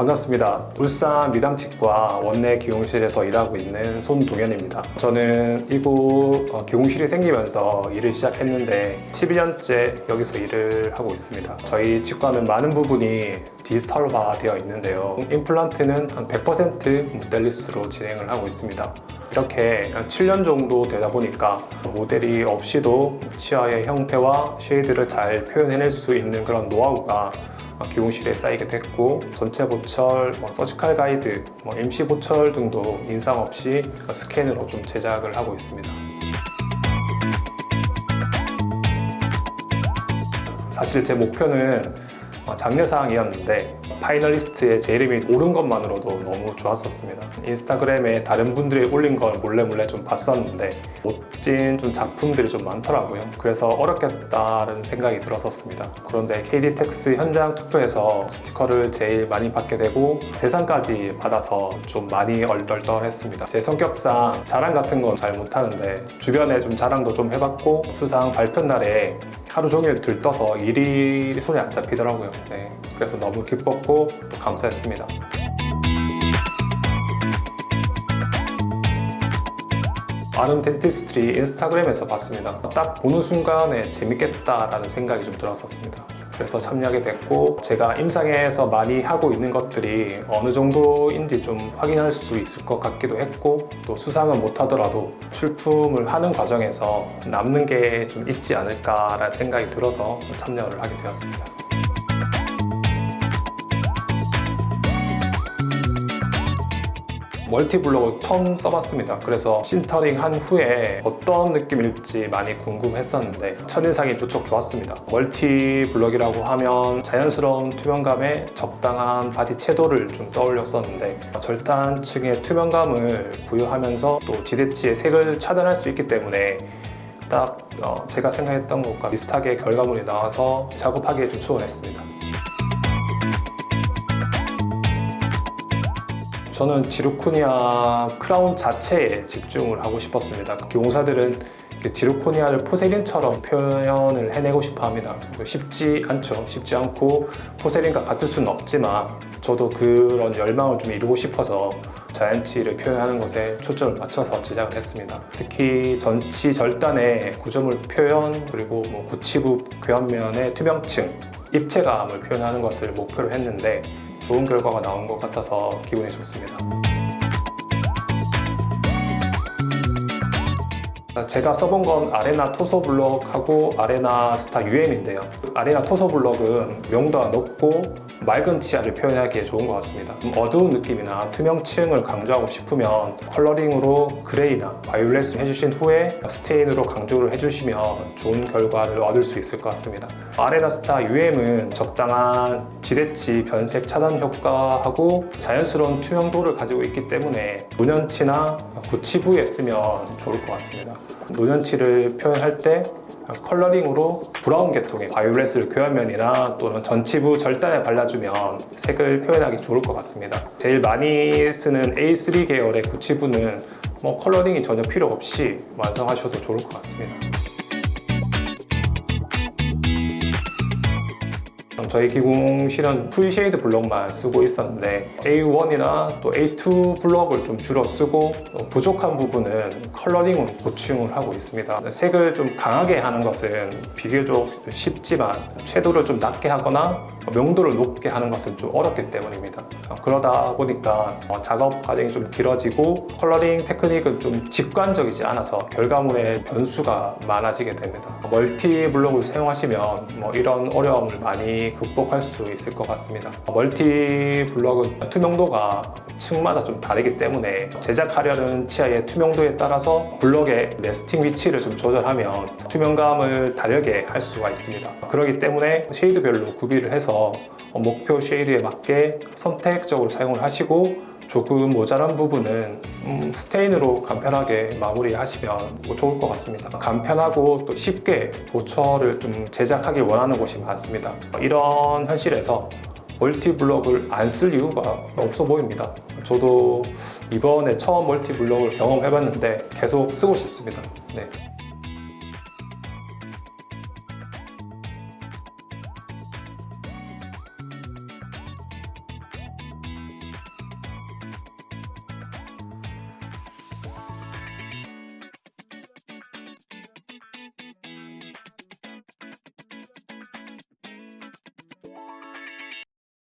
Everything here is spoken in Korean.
어, 반갑습니다. 울산 미담치과 원내 기용실에서 일하고 있는 손동현입니다. 저는 이곳 어, 기용실이 생기면서 일을 시작했는데 12년째 여기서 일을 하고 있습니다. 저희 치과는 많은 부분이 디지털화 되어 있는데요. 임플란트는 한 100% 모델리스로 진행을 하고 있습니다. 이렇게 7년 정도 되다 보니까 모델이 없이도 치아의 형태와 쉐이드를 잘 표현해낼 수 있는 그런 노하우가 기용실에 쌓이게 됐고 전체 보철, 뭐 서지칼 가이드, 뭐 MC 보철 등도 인상 없이 스캔으로 좀 제작을 하고 있습니다. 사실 제 목표는 어, 장려상이었는데 파이널리스트에 제 이름이 오른 것만으로도 너무 좋았었습니다. 인스타그램에 다른 분들이 올린 걸 몰래 몰래 좀 봤었는데 멋진 좀 작품들이 좀 많더라고요. 그래서 어렵겠다는 생각이 들었었습니다. 그런데 KD텍스 현장 투표에서 스티커를 제일 많이 받게 되고 대상까지 받아서 좀 많이 얼떨떨했습니다. 제 성격상 자랑 같은 건 잘 못하는데 주변에 좀 자랑도 좀 해봤고 수상 발표 날에 하루 종일 들떠서 일이 손에 안 잡히더라고요. 네. 그래서 너무 기뻤고 또 감사했습니다. 아는 덴티스트리 인스타그램에서 봤습니다. 딱 보는 순간에 재밌겠다라는 생각이 좀 들었었습니다. 그래서 참여하게 됐고 제가 임상에서 많이 하고 있는 것들이 어느 정도인지 좀 확인할 수 있을 것 같기도 했고 또 수상은 못하더라도 출품을 하는 과정에서 남는 게 좀 있지 않을까라는 생각이 들어서 참여를 하게 되었습니다. 멀티블록을 처음 써봤습니다. 그래서 신터링 한 후에 어떤 느낌일지 많이 궁금했었는데 첫인상이 무척 좋았습니다. 멀티블록이라고 하면 자연스러운 투명감에 적당한 바디 채도를 좀 떠올렸었는데 절단층의 투명감을 부여하면서 또 지대치의 색을 차단할 수 있기 때문에 딱 어, 제가 생각했던 것과 비슷하게 결과물이 나와서 작업하기에 좀 수월했습니다. 저는 지르코니아 크라운 자체에 집중을 하고 싶었습니다. 교공사들은 지르코니아를 포세린처럼 표현을 해내고 싶어 합니다. 쉽지 않죠. 쉽지 않고 포세린과 같을 수는 없지만 저도 그런 열망을 좀 이루고 싶어서 자연치를 표현하는 것에 초점을 맞춰서 제작을 했습니다. 특히 전치 절단의 구조물 표현 그리고 뭐 구치부 교환면의 투명층, 입체감을 표현하는 것을 목표로 했는데 좋은 결과가 나온 것 같아서 기분이 좋습니다. 제가 써본 건 아레나 토소 블럭하고 아레나 스타 UM인데요. 아레나 토소 블럭은 명도가 높고 맑은 치아를 표현하기에 좋은 것 같습니다. 좀 어두운 느낌이나 투명층을 강조하고 싶으면 컬러링으로 그레이나 바이올렛을 해주신 후에 스테인으로 강조를 해주시면 좋은 결과를 얻을 수 있을 것 같습니다. 아레나 스타 UM은 적당한 지대치 변색 차단 효과하고 자연스러운 투명도를 가지고 있기 때문에 노년치나 구치부에 쓰면 좋을 것 같습니다. 노년치를 표현할 때 컬러링으로 브라운 계통의 바이올렛을 교환면이나 또는 전치부 절단에 발라주 면 색을 표현하기 좋을 것 같습니다. 제일 많이 쓰는 A3 계열의 구치부는 뭐 컬러링이 전혀 필요 없이 완성하셔도 좋을 것 같습니다. 저희 기공 실은 풀 쉐이드 블럭만 쓰고 있었는데 A1이나 또 A2 블럭을 좀 줄여 쓰고 부족한 부분은 컬러링으로 보충을 하고 있습니다. 색을 좀 강하게 하는 것은 비교적 쉽지만 채도를 좀 낮게 하거나 명도를 높게 하는 것은 좀 어렵기 때문입니다. 그러다 보니까 작업 과정이 좀 길어지고 컬러링 테크닉은 좀 직관적이지 않아서 결과물의 변수가 많아지게 됩니다. 멀티 블록을 사용하시면 뭐 이런 어려움을 많이 극복할 수 있을 것 같습니다. 멀티 블럭은 투명도가 층마다 좀 다르기 때문에 제작하려는 치아의 투명도에 따라서 블럭의 레스팅 위치를 좀 조절하면 투명감을 다르게 할 수가 있습니다. 그렇기 때문에 쉐이드별로 구비를 해서 목표 쉐이드에 맞게 선택적으로 사용을 하시고 조금 모자란 부분은 음, 스테인으로 간편하게 마무리하시면 뭐 좋을 것 같습니다. 간편하고 또 쉽게 보철을 좀 제작하길 원하는 곳이 많습니다. 이런 현실에서 멀티블럭을 안 쓸 이유가 없어 보입니다. 저도 이번에 처음 멀티블럭을 경험해봤는데 계속 쓰고 싶습니다. 네.